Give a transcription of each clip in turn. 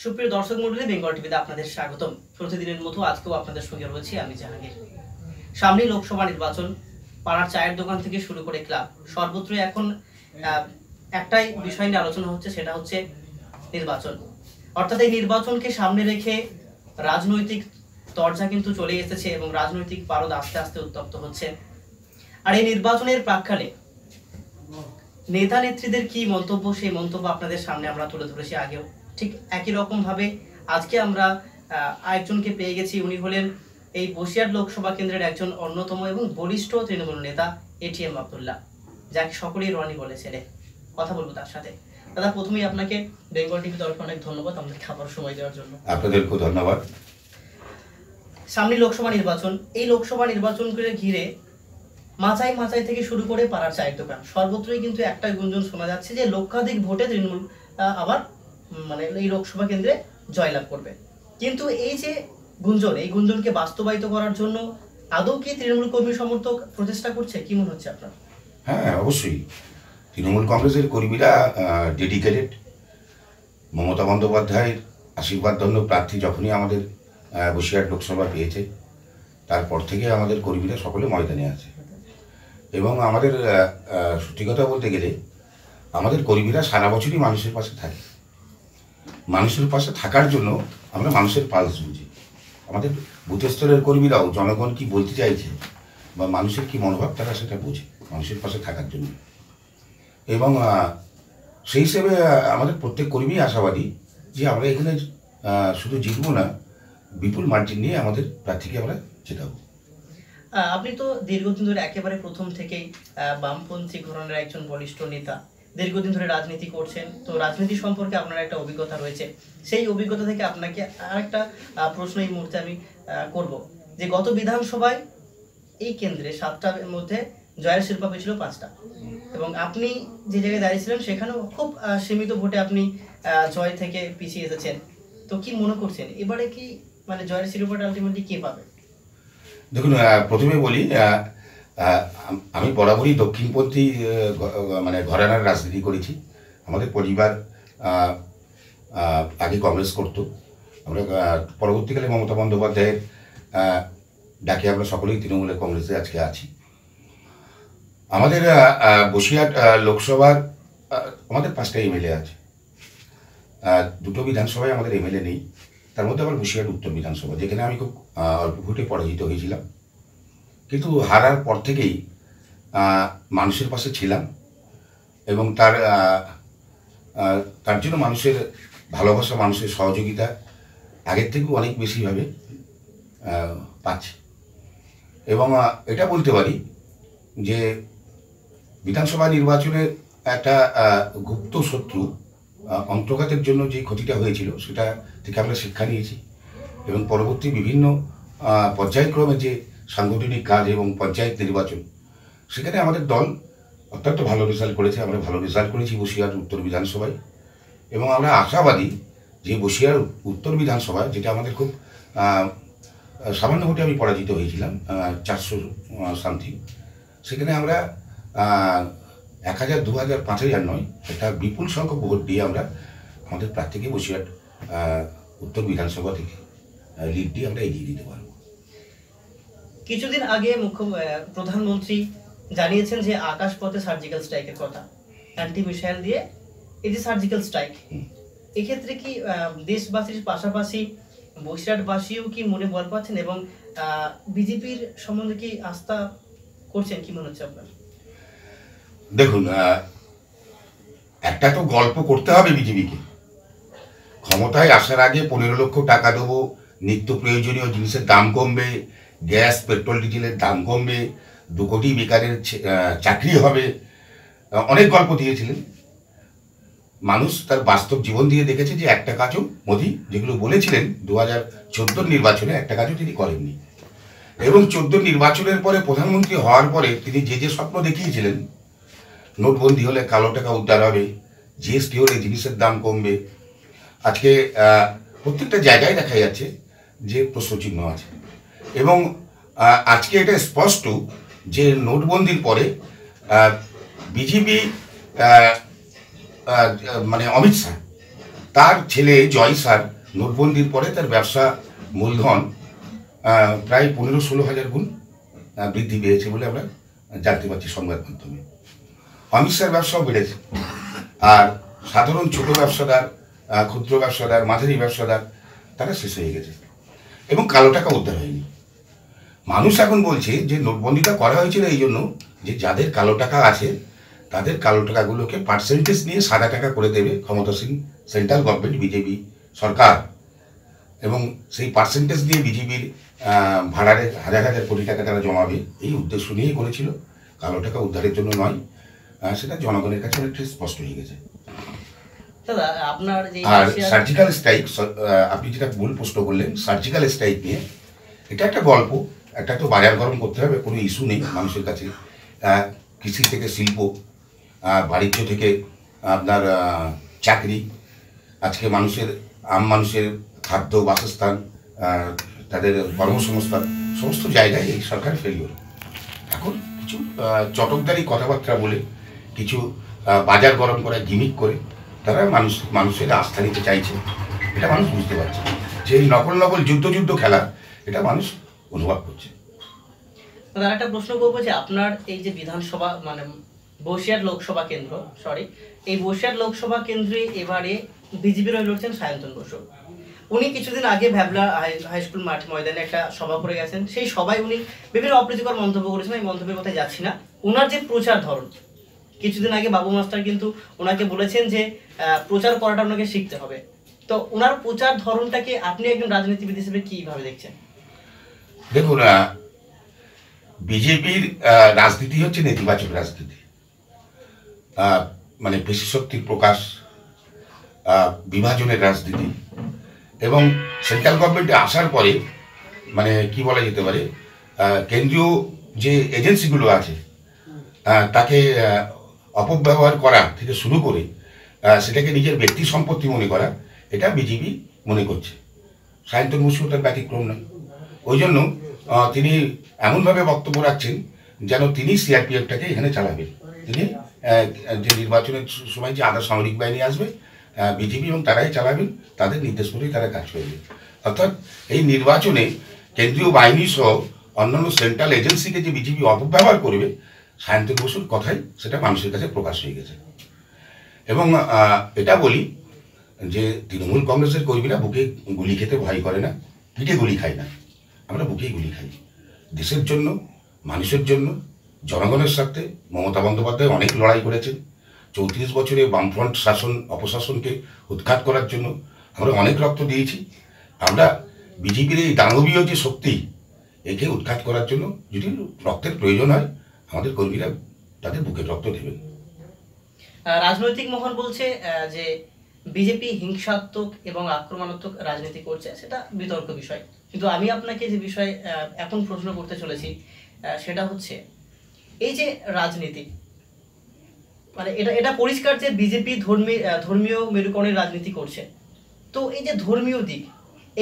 সুপ্রিয় দর্শক মন্ডলী, বেঙ্গল টিভিতে আপনাদের স্বাগতম। প্রতিদিনের মতো আজকেও আপনাদের সঙ্গে রয়েছি আমি জাহাঙ্গীর। সামনে লোকসভা নির্বাচন, পাড়ার চায়ের দোকান থেকে শুরু করে ক্লাব। সর্বত্র এখন একটাই বিষয় নিয়ে আলোচনা হচ্ছে, সেটা হচ্ছে নির্বাচন। অর্থাৎ এই নির্বাচনকে সামনে রেখে রাজনৈতিক তরজা কিন্তু চলে এসেছে এবং রাজনৈতিক পারদ আস্তে আস্তে উত্তপ্ত হচ্ছে। আর এই নির্বাচনের প্রাককালে নেতা নেত্রীদের কি মন্তব্য? সেই মন্তব্য আপনাদের সামনে আমরা তুলে ধরেছি আগেও। ঠিক একই রকম ভাবে আজকে আমরা আরেকজনকে পেয়ে গেছি। উনি হলেন এই বসিরহাট লোকসভা কেন্দ্রের একজন অন্যতম এবং বলিষ্ঠ তৃণমূল নেতা এটিএম আবদুল্লাহ যাকে সকলেই রনি বলে ছেলে কথা বলব তার সাথে। দাদা প্রথমেই আপনাকে বেঙ্গল টিভি তরফে অনেক ধন্যবাদ আমাদের খাবার সময় দেওয়ার জন্য। আপনাদেরকেও ধন্যবাদ। সামনে লোকসভা নির্বাচন। এই লোকসভা নির্বাচনকে ঘিরে মাচাই মাচাই থেকে শুরু করে পাড়ার চায়ের দোকান। সর্বত্রই কিন্তু একটাই গুঞ্জন শোনা যাচ্ছে যে লক্ষাধিক ভোটে তৃণমূল আহ, আবার মানে এই লোকসভা কেন্দ্রে জয়লাভ করবে। কিন্তু এই যে গুঞ্জন, এই গুঞ্জনকে বাস্তবায়িত করার জন্য আদৌ কি তৃণমূল কর্মী সমর্থক প্রচেষ্টা করছে? কি মনে হচ্ছে আপনার? হ্যাঁ অবশ্যই। তৃণমূল কংগ্রেসের কর্মীরা ডেডিকেটেড মমতা বন্দ্যোপাধ্যায়ের আশীর্বাদ ধন্য প্রার্থী যখনই আমাদের বসিরহাট লোকসভা পেয়েছে, তারপর থেকে আমাদের কর্মীরা সকলে ময়দানে আছে। এবং আমাদের সত্যি কথা বলতে গেলে আমাদের কর্মীরা সারা বছরই মানুষের পাশে থাকে। মানুষের পাশে থাকার জন্য আমরা মানুষের পালস বুঝি আমাদের বুথ স্তরের কর্মীরাও জনগণ কি বলতে চাইছে বা মানুষের কি মনোভাব তারা সেটা বোঝে মানুষের পাশে থাকার জন্য। এবং সেই হিসেবে আমাদের প্রত্যেক কর্মী আশাবাদী যে আমরা এখানে শুধু জিতবো না, বিপুল মার্জিন নিয়ে আমাদের প্রার্থীকে আমরা জেতাবো। আপনি তো দীর্ঘদিন ধরে একেবারে প্রথম থেকেই বামপন্থী ঘরানার একজন বলিষ্ঠ নেতা। দীর্ঘদিন ধরে রাজনীতি করছেন। তো রাজনীতি সম্পর্কে আপনার একটা অভিজ্ঞতা রয়েছে। সেই অভিজ্ঞতা থেকে আপনাকে আরেকটা আহ, প্রশ্ন এই মুহূর্তে আমি করব যে গত বিধানসভায় এই কেন্দ্রে সাতটার মধ্যে জয়ের শিল্পা পেয়েছিল পাঁচটা। এবং আপনি যে জায়গায় দাঁড়িয়েছিলেন সেখানেও খুব সীমিত ভোটে আপনি জয় থেকে পিছিয়ে এসেছেন। তো কি মনে করছেন? এবারে কি মানে জয়ের শিরোপাটা আলটিমেটলি কে পাবে? দেখুন প্রথমে বলি আম- বরাবরই দক্ষিণপন্থী মানে ঘরানার রাজনীতি করেছি। আমাদের পরিবার আগে কংগ্রেস করত। আমরা পরবর্তীকালে মমতা বন্দ্যোপাধ্যায়ের ডাকে আমরা সকলেই তৃণমূলের কংগ্রেসে আজকে আছি। আমাদের বসিরহাট লোকসভার আমাদের পাঁচটা এমএলএ আছে। দুটো বিধানসভায় আমাদের এমএলএ নেই। তার মধ্যে আবার বসিরহাট উত্তর বিধানসভা, যেখানে আমি খুব অল্প ভোটে পরাজিত হয়েছিলাম। কিন্তু হারার পর থেকেই মানুষের পাশে ছিলাম এবং তার তার জন্য মানুষের ভালোবাসা, মানুষের সহযোগিতা আগের থেকেও অনেক বেশিভাবে পাচ্ছি। এবং এটা বলতে পারি যে বিধানসভা নির্বাচনের একটা গুপ্ত শত্রু অন্তর্ঘাতের জন্য যে ক্ষতিটা হয়েছিল সেটা থেকে আমরা শিক্ষা নিয়েছি এবং পরবর্তী বিভিন্ন পর্যায়ক্রমে যে সাংগঠনিক কাজ এবং পঞ্চায়েত নির্বাচন, সেখানে আমাদের দল অত্যন্ত ভালো রেজাল্ট করেছে। আমরা ভালো রেজাল্ট করেছি বসিরহাট উত্তর বিধানসভায় এবং আমরা আশাবাদী যে বসিরহাট উত্তর বিধানসভা যেটা আমাদের খুব সামান্য ভোটে আমি পরাজিত হয়েছিলাম চারশো সামথিং সেখানে আমরা এক হাজার, দু হাজার, পাঁচ হাজার নয়, একটা বিপুল সংখ্যক ভোট দিয়ে আমরা আমাদের প্রার্থীকে বসিরহাট উত্তর বিধানসভা থেকে লিড দিয়ে আমরা এগিয়ে দিতে পারব। কিছুদিন আগে মুখ্য প্রধানমন্ত্রী জানিয়েছেন যে আকাশপথে সার্জিক্যাল স্ট্রাইকের কথা। অ্যান্টি মিসাইল দিয়ে এই যে সার্জিক্যাল স্ট্রাইক এক্ষেত্রে কি দেশবাসীর পাশাপাশি বসিরহাটবাসীও কি মনে বল পাচ্ছেন এবং বিজেপির সম্বন্ধে কি আস্থা করছেন? কি মনে হচ্ছে আপনার? দেখুন একটা তো গল্প করতে হবে বিজেপিকে। ক্ষমতায় আসার আগে পনেরো লক্ষ টাকা দেবো নিত্য প্রয়োজনীয় জিনিসের দাম কমবে গ্যাস, পেট্রোল, ডিজেলের দাম কমবে, দু কোটি বেকারের চাকরি হবে। অনেক গল্প দিয়েছিলেন। মানুষ তার বাস্তব জীবন দিয়ে দেখেছে যে একটা কাজও মোদি যেগুলো বলেছিলেন দু হাজার চোদ্দোর নির্বাচনে একটা কাজও তিনি করেননি। এবং চোদ্দ নির্বাচনের পরে প্রধানমন্ত্রী হওয়ার পরে তিনি যে যে স্বপ্ন দেখিয়েছিলেন, নোটবন্দি হলে কালো টাকা উদ্ধার হবে, জিএসটি হলে জিনিসের দাম কমবে। আজকে প্রত্যেকটা জায়গায় দেখা যাচ্ছে যে প্রশ্নচিহ্ন আছে। এবং আজকে এটা স্পষ্ট যে নোটবন্দির পরে বিজেপি মানে অমিত শাহ, তার ছেলে জয় স্যার নোটবন্দির পরে তার ব্যবসা মূলধন প্রায় পনেরো ষোলো হাজার গুণ বৃদ্ধি পেয়েছে বলে আমরা জানতে পারছি সংবাদ মাধ্যমে। অমিত স্যার ব্যবসাও বেড়েছে। আর সাধারণ ছোট ব্যবসাদার ক্ষুদ্র ব্যবসাদার, মাঝারি ব্যবসাদার, তারা শেষ হয়ে গেছে। এবং কালো টাকা উদ্ধার হয়নি। মানুষ এখন বলছে যে নোটবন্দিটা করা হয়েছিল এই জন্য যে যাদের কালো টাকা আছে তাদের কালো টাকাগুলোকে পার্সেন্টেজ নিয়ে সাদা টাকা করে দেবে ক্ষমতাসীন সেন্ট্রাল গভর্নমেন্ট বিজেপি সরকার। এবং সেই পার্সেন্টেজ দিয়ে বিজেপির ভাড়ারে হাজার হাজার কোটি টাকা তারা জমাবে এই উদ্দেশ্য নিয়েই করেছিল। কালো টাকা উদ্ধারের জন্য নয় সেটা জনগণের কাছে অনেকটা স্পষ্ট হয়ে গেছে। আপনার আর সার্জিক্যাল স্ট্রাইক আপনি যেটা ভুল প্রশ্ন করলেন সার্জিক্যাল স্ট্রাইক নিয়ে এটা একটা গল্প। একটা তো বাজার গরম করতে হবে, কোনো ইস্যু নেই মানুষের কাছে। কৃষি থেকে শিল্প বাণিজ্য থেকে আপনার চাকরি, আজকে মানুষের, আম মানুষের খাদ্য, বাসস্থান তাদের কর্মসংস্থান, সমস্ত জায়গায় এই সরকার ফেলিওর এখন কিছু চটকদারি কথাবার্তা বলে, কিছু বাজার গরম করা গিমিক করে, তারা মানুষ, মানুষের আস্থা নিতে চাইছে। এটা মানুষ বুঝতে পারছে যে এই নকল নকল যুদ্ধ যুদ্ধ খেলা, এটা মানুষ অনুভব করছে। দাদা একটা প্রশ্ন করব যে আপনার এই যে বিধানসভা মানে বসিরহাট লোকসভা কেন্দ্র সরি এই বসিরহাট লোকসভা কেন্দ্রে এবারে বিজেপির হয়ে লড়ছেন সায়ন্তন বসু। উনি কিছুদিন আগে ভ্যাবলা হাই- হাই স্কুল মাঠ ময়দানে একটা সভা করে গেছেন। সেই সভায় উনি বিভিন্ন অপ্রীতিকর মন্তব্য করেছেন এই মন্তব্যের কথায় যাচ্ছি না। ওনার যে প্রচার ধরন, কিছুদিন আগে বাবু মাস্টার কিন্তু ওনাকে বলেছেন যে প্রচার করাটা ওনাকে শিখতে হবে। তো ওনার প্রচার ধরনটাকে আপনি একজন রাজনীতিবিদ হিসেবে কীভাবে দেখছেন? দেখুন বিজেপির রাজনীতি হচ্ছে নেতিবাচক রাজনীতি। মানে পেশি শক্তির প্রকাশ বিভাজনের রাজনীতি। এবং সেন্ট্রাল গভর্নমেন্টে আসার পরে মানে কি বলা যেতে পারে কেন্দ্রীয় যে এজেন্সিগুলো আছে তাকে অপব্যবহার করা থেকে শুরু করে সেটাকে নিজের ব্যক্তি সম্পত্তি মনে করা, এটা বিজেপি মনে করছে। সায়ন্তন মুসু তার ব্যতিক্রম নয়। ওই জন্য তিনি এমনভাবে বক্তব্য রাখছেন যেন তিনি সিআরপিএফটাকে এখানে চালাবেন। তিনি যে নির্বাচনের সময় যে আধা সামরিক বাহিনী আসবে বিজেপি এবং তারাই চালাবেন, তাদের নির্দেশ করেই তারা কাজ করবে। অর্থাৎ এই নির্বাচনে কেন্দ্রীয় বাহিনী সহ অন্যান্য সেন্ট্রাল এজেন্সিকে যে বিজেপি অপব্যবহার করবে সায়ন্তন বসুর কথাই সেটা মানুষের কাছে প্রকাশ হয়ে গেছে। এবং এটা বলি যে তৃণমূল কংগ্রেসের কর্মীরা বুকে গুলি খেতে ভয় করে না, পিঠে গুলি খায় না। আমরা বুকেই গুলি খাই। দেশের জন্য, মানুষের জন্য, জনগণের স্বার্থে মমতা বন্দ্যোপাধ্যায় অনেক লড়াই করেছেন। চৌত্রিশ বছরে বামফ্রন্ট শাসন, অপশাসনকে উৎখাত করার জন্য আমরা অনেক রক্ত দিয়েছি। আমরা বিজেপির এই দানবীয় যে শক্তি, একে উৎখাত করার জন্য যদি রক্তের প্রয়োজন হয়, আমাদের কর্মীরা তাদের বুকের রক্ত দেবেন। রাজনৈতিক মহল বলছে যে বিজেপি হিংসাত্মক এবং আক্রমণাত্মক রাজনীতি করছে, সেটা বিতর্ক বিষয়। কিন্তু আমি আপনাকে যে বিষয়ে এখন প্রশ্ন করতে চলেছি সেটা হচ্ছে, এই যে রাজনীতি মানে এটা এটা পরিষ্কার যে বিজেপি ধর্মী ধর্মীয় মেরুকরণের রাজনীতি করছে, তো এই যে ধর্মীয় দিক,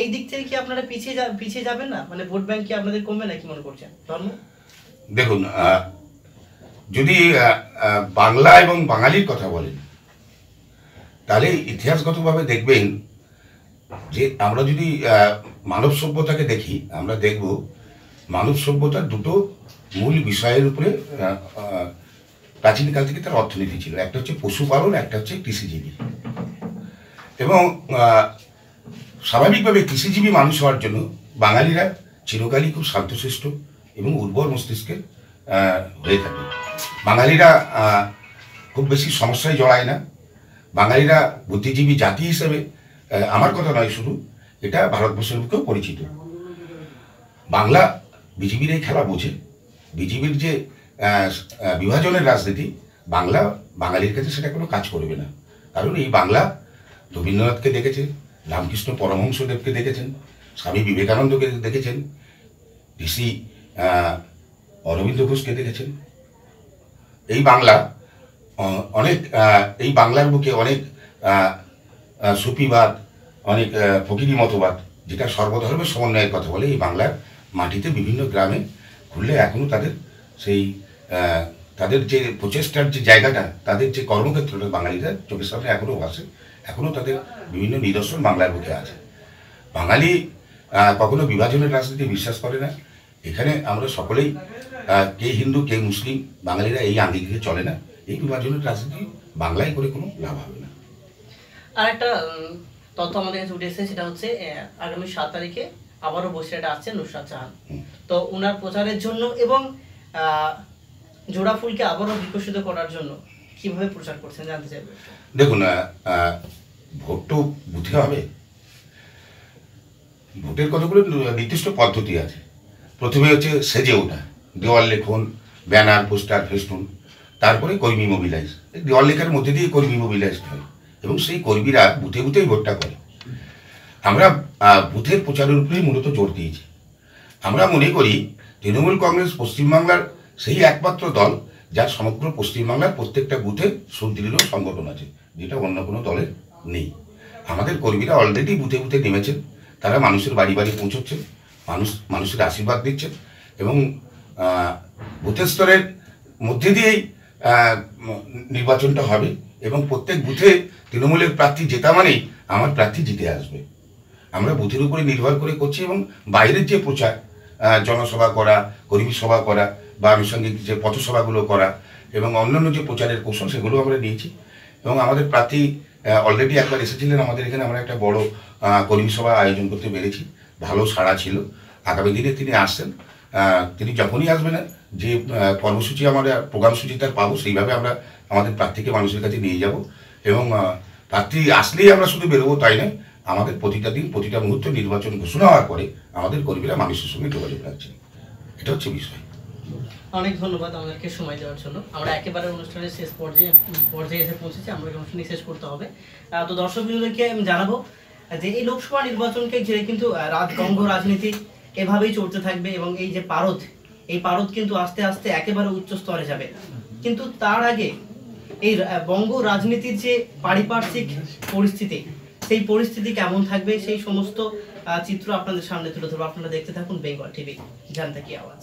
এই দিক থেকে কি আপনারা পিছিয়ে যা, পিছিয়ে যাবেন না? মানে ভোট ব্যাংক কি আপনাদের কমবে না কি মনে করছেন? ধর্ম? দেখুন যদি বাংলা এবং বাঙালির কথা বলেন, তাহলে ইতিহাসগতভাবে দেখবেন যে আমরা যদি মানব সভ্যতাকে দেখি, আমরা দেখব মানব সভ্যতার দুটো মূল বিষয়ের উপরে প্রাচীনকাল থেকে তার অর্থনীতি ছিল। একটা হচ্ছে পশুপালন, একটা হচ্ছে কৃষিজীবী। এবং স্বাভাবিকভাবে কৃষিজীবী মানুষ হওয়ার জন্য বাঙালিরা চিরকালই খুব শান্তশিষ্ট এবং উর্বর মস্তিষ্কের হয়ে থাকে। বাঙালিরা খুব বেশি সমস্যায় জড়ায় না। বাঙালিরা বুদ্ধিজীবী জাতি হিসেবে আমার কথা নয় শুধু এটা ভারতবর্ষের মুখেও পরিচিত। বাংলা বিজেপির এই খেলা বোঝে। বিজেপির যে বিভাজনের রাজনীতি, বাংলা, বাঙালির কাছে সেটা কোনো কাজ করবে না। কারণ এই বাংলা রবীন্দ্রনাথকে দেখেছে রামকৃষ্ণ পরমহংসদেবকে দেখেছেন, স্বামী বিবেকানন্দকে দেখেছেন ঋষি অরবিন্দ ঘোষকে দেখেছেন। এই বাংলা অনেক এই বাংলার বুকে অনেক সুফিবাদ অনেক ফকিরি মতবাদ, যেটা সর্বধর্মের সমন্বয়ের কথা বলে এই বাংলার মাটিতে বিভিন্ন গ্রামে ঘুরলে এখনও তাদের সেই তাদের যে প্রচেষ্টার যে জায়গাটা, তাদের যে কর্মক্ষেত্রটা বাঙালিরা চোখের সামনে এখনও আসে এখনও তাদের বিভিন্ন নিদর্শন বাংলার বুকে আছে। বাঙালি কখনো বিভাজনের রাজনীতি বিশ্বাস করে না। এখানে আমরা সকলেই কে হিন্দু, কে মুসলিম, বাঙালিরা এই আঙ্গিকে চলে না। এই বিভাজনের রাজনীতি বাংলায় করে কোনো লাভ হবে না। আর একটা তথ্য আমাদের কাছে উঠে এসেছে, সেটা হচ্ছে আগামী সাত তারিখে আবারও বসিরহাটে আসছেন নুসরাত হুম। তো ওনার প্রচারের জন্য এবং জোড়া ফুলকে আবারও বিকশিত করার জন্য কীভাবে প্রচার করছেন জানতে চাইব দেখুন ভোট তো বুথে হবে। ভোটের কতগুলো নির্দিষ্ট পদ্ধতি আছে। প্রথমে হচ্ছে সেজে ওঠা, দেওয়াল লেখন, ব্যানার, পোস্টার ফেস্টুন তারপরে কর্মী মোবিলাইজ দেওয়াল লেখার মধ্যে দিয়ে কর্মী মোবিলাইজ হয়। এবং সেই কর্মীরা বুথে বুথেই ভোটটা করে। আমরা বুথের প্রচারের উপরেই মূলত জোর দিয়েছি। আমরা মনে করি, তৃণমূল কংগ্রেস পশ্চিমবাংলার সেই একমাত্র দল যার সমগ্র পশ্চিমবাংলার প্রত্যেকটা বুথে সুদৃঢ় সংগঠন আছে, যেটা অন্য কোনো দলের নেই। আমাদের কর্মীরা অলরেডি বুথে বুথে নেমেছেন, তারা মানুষের বাড়ি বাড়ি পৌঁছচ্ছেন, মানুষ, মানুষের আশীর্বাদ দিচ্ছেন এবং বুথের স্তরের মধ্যে দিয়েই নির্বাচনটা হবে। এবং প্রত্যেক বুথে তৃণমূলের প্রার্থী জেতা মানেই আমার প্রার্থী জিতে আসবে। আমরা বুথের উপরে নির্ভর করে করছি এবং বাইরের যে প্রচার জনসভা করা, কর্মী সভা করা বা আনুষঙ্গিক যে পথসভাগুলো করা এবং অন্যান্য যে প্রচারের কৌশল, সেগুলো আমরা নিয়েছি। এবং আমাদের প্রার্থী অলরেডি একবার এসেছিলেন আমাদের এখানে, আমরা একটা বড় কর্মী সভা আয়োজন করতে পেরেছি। ভালো সাড়া ছিল। আগামী দিনে তিনি আসছেন। তিনি যখনই আসবেন, যে কর্মসূচি আমরা প্রোগ্রাম সূচি তার পাবো, সেইভাবে আমরা আমাদের প্রার্থীকে মানুষের কাছে নিয়ে যাব এবং প্রার্থী আসলেই আমরা শুধু বেরোবো তাই নয়, আমাদের প্রতিটা দিন, প্রতিটা মুহূর্ত নির্বাচন ঘোষণা হওয়ার পরে আমাদের কর্মীরা মানুষের সঙ্গে যোগাযোগ রাখছেন। এটা হচ্ছে বিষয়। অনেক ধন্যবাদ আমাদেরকে সময় দেওয়ার জন্য। আমরা একেবারে অনুষ্ঠানের শেষ পর্যায়ে পর্যায়ে এসে পৌঁছেছি, আমরা এই অনুষ্ঠানটি শেষ করতে হবে। তো দর্শক বিন্দুদেরকে আমি জানাব যে এই লোকসভা নির্বাচনকে ঘিরে কিন্তু রাজগঙ্গ রাজনীতি এভাবেই চলতে থাকবে এবং এই যে পারদ, এই পারদ কিন্তু আস্তে আস্তে একেবারে উচ্চ স্তরে যাবে। কিন্তু তার আগে এই বঙ্গ রাজনীতির যে পারিপার্শ্বিক পরিস্থিতি, সেই পরিস্থিতি কেমন থাকবে সেই সমস্ত চিত্র আপনাদের সামনে তুলে ধরবো। আপনারা দেখতে থাকুন বেঙ্গল টিভি জানতে কি আওয়াজ।